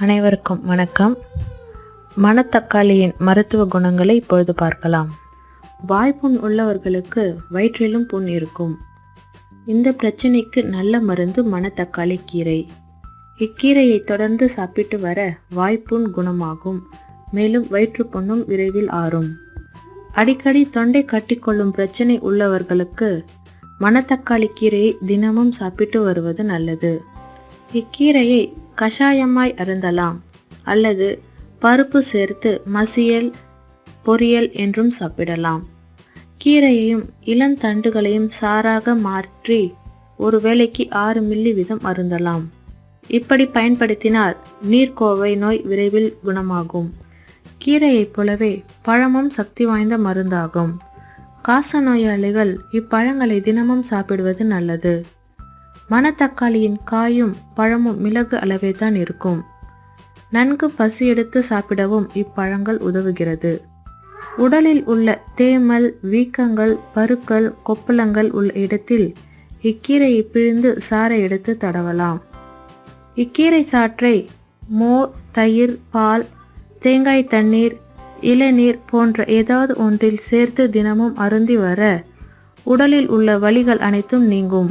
அனைவருக்கும் வணக்கம். மணத்தக்காளியின் மருத்துவ குணங்களை இப்பொழுது பார்க்கலாம். வாய்ப்புண் உள்ளவர்களுக்கு வயிற்றிலும் புண் இருக்கும். இந்த பிரச்சனைக்கு நல்ல மருந்து மணத்தக்காளி கீரை. இக்கீரையை தொடர்ந்து சாப்பிட்டு வர வாய்ப்புண் குணமாகும். மேலும் வயிற்றுப்புண்ணும் விரைவில் ஆறும். அடிக்கடி தொண்டை கட்டிக்கொள்ளும் பிரச்சனை உள்ளவர்களுக்கு மணத்தக்காளி கீரையை தினமும் சாப்பிட்டு வருவது நல்லது. இக்கீரையை கஷாயமாய் அருந்தலாம். அல்லது பருப்பு சேர்த்து மசியல் பொரியல் என்றும் சாப்பிடலாம். கீரையையும் இளந்தண்டுகளையும் சாராக மாற்றி ஒரு வேளைக்கு ஆறு மில்லி வீதம் அருந்தலாம். இப்படி பயன்படுத்தினால் நீர்க்கோவை நோய் விரைவில் குணமாகும். கீரையைப் போலவே பழமும் சக்தி வாய்ந்த மருந்தாகும். காச நோயாளிகள் இப்பழங்களை தினமும் சாப்பிடுவது நல்லது. மணத்தக்காளியின் காயும் பழமும் மிளகு அளவே தான் இருக்கும். நன்கு பசி எடுத்து சாப்பிடவும் இப்பழங்கள் உதவுகிறது. உடலில் உள்ள தேமல் வீக்கங்கள் பருக்கள் கொப்பளங்கள் உள்ள இடத்தில் இக்கீரையை பிழிந்து சாறை எடுத்து தடவலாம். இக்கீரை சாற்றை மோர் தயிர் பால் தேங்காய் தண்ணீர் இளநீர் போன்ற ஏதாவது ஒன்றில் சேர்த்து தினமும் அருந்தி வர உடலில் உள்ள வலிகள் அனைத்தும் நீங்கும்.